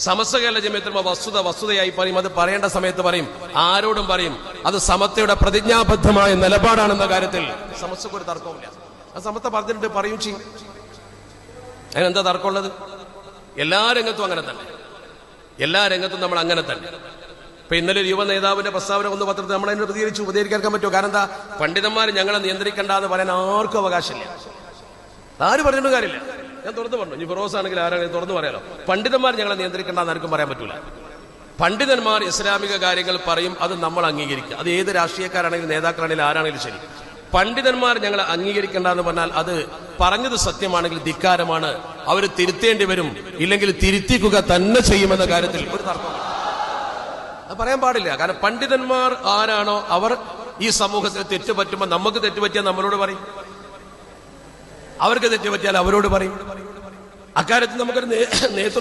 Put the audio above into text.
സമസ്ത കേരള ജമയത്തുമ്പോ വസ്തുത വസ്തുതയായി പറയും. അത് പറയേണ്ട സമയത്ത് പറയും. ആരോടും പറയും. അത് സമത്തയുടെ പ്രതിജ്ഞാബദ്ധമായ നിലപാടാണെന്ന കാര്യത്തിൽ സമസ്തക്ക് ഒരു തർക്കവുമില്ല. ആ സമസ്ത പറഞ്ഞിട്ട് പറയും ചെയ്യും അതിനെന്താ തർക്കമുള്ളത്? എല്ലാ രംഗത്തും അങ്ങനെ തന്നെ. എല്ലാ രംഗത്തും നമ്മൾ അങ്ങനെ തന്നെ. ഇപ്പൊ ഇന്നലെ യുവ നേതാവിന്റെ പ്രസ്താവന ഒന്ന് പത്രത്തിൽ നമ്മൾ അതിനെ പ്രതികരിച്ചു ഉപകരിക്കാൻ പറ്റുമോ? കാരണം എന്താ? പണ്ഡിതന്മാർ ഞങ്ങളെ നിയന്ത്രിക്കണ്ട എന്ന് പറയാൻ ആർക്കും അവകാശമില്ല. ആര് പറഞ്ഞിട്ടും കാര്യമില്ല. ഞാൻ തുറന്നു പറഞ്ഞു. ഇനി ഫിറോസ് ആണെങ്കിൽ ആരാണെങ്കിലും തുറന്നു പറയാലോ. പണ്ഡിതന്മാർ ഞങ്ങളെ നിയന്ത്രിക്കേണ്ട എന്ന് ആർക്കും പറയാൻ പറ്റൂല. പണ്ഡിതന്മാർ ഇസ്ലാമിക കാര്യങ്ങൾ പറയും അത് നമ്മൾ അംഗീകരിക്കുക. അത് ഏത് രാഷ്ട്രീയക്കാരാണെങ്കിലും നേതാക്കളാണെങ്കിലും ആരാണെങ്കിലും ശരി. പണ്ഡിതന്മാർ ഞങ്ങളെ അംഗീകരിക്കേണ്ട എന്ന് പറഞ്ഞാൽ അത് പറഞ്ഞത് സത്യമാണെങ്കിൽ ധിക്കാരമാണ്. അവർ തിരുത്തേണ്ടി വരും. ഇല്ലെങ്കിൽ തിരുത്തിക്കുക തന്നെ ചെയ്യുമെന്ന കാര്യത്തിൽ ഒരു തർക്കം അത് പറയാൻ പാടില്ല. കാരണം പണ്ഡിതന്മാർ ആരാണോ അവർ ഈ സമൂഹത്തിൽ തെറ്റ് പറ്റുമ്പോൾ നമുക്ക് തെറ്റുപറ്റിയാൽ നമ്മളോട് പറയും. അവർക്ക് തെറ്റ് പറ്റിയാൽ അവരോട് പറയും. അക്കാര്യത്തിൽ നമുക്കൊരു നേതൃത്വം